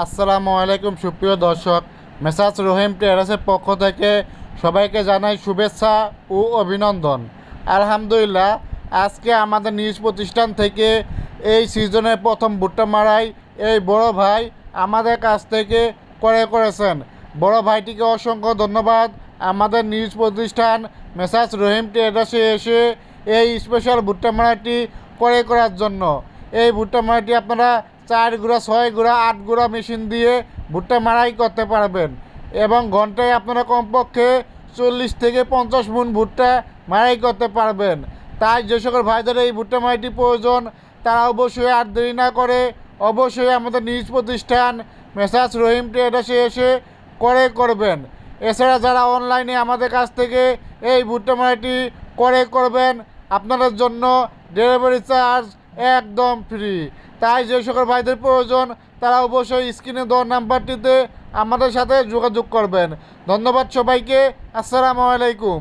আসসালামু আলাইকুম, সুপ্রিয় দর্শক। মেসাজ রহিম টেরাসের পক্ষ থেকে সবাইকে জানাই শুভেচ্ছা ও অভিনন্দন। আলহামদুলিল্লাহ, আজকে আমাদের নিউজ প্রতিষ্ঠান থেকে এই সিজনের প্রথম ভুট্টা মারাই এই বড় ভাই আমাদের কাছ থেকে করে করেছেন। বড় ভাইটিকে অসংখ্য ধন্যবাদ। আমাদের নিউজ প্রতিষ্ঠান মেসাজ রহিম ট্রেডার্সে এসে এই স্পেশাল ভুট্টা মারাটি করে করার জন্য। এই ভুট্টা মারাটি আপনারা চার গুঁড়া, ছয় গুঁড়া, আট গুঁড়া মেশিন দিয়ে ভুট্টা মারাই করতে পারবেন। এবং ঘন্টায় আপনারা কমপক্ষে চল্লিশ থেকে পঞ্চাশ মন ভুট্টা মারাই করতে পারবেন। তাই যে সকল ভাইদের এই ভুট্টা মারাইটি প্রয়োজন, তারা অবশ্যই আর দেরি না করে অবশ্যই আমাদের নিউজ প্রতিষ্ঠান মেসাজ রহিম ট্রেডার্সে এসে করে করবেন। এছাড়া যারা অনলাইনে আমাদের কাছ থেকে এই ভুট্টা মারাইটি করে করবেন, আপনাদের জন্য ডেলিভারি চার্জ একদম ফ্রি তাই যে সকল ভাইদের প্রয়োজন, তারা অবশ্যই স্ক্রিনে দেওয়ার নাম্বারটিতে আমাদের সাথে যোগাযোগ করবেন। ধন্যবাদ সবাইকে, আসসালামু আলাইকুম।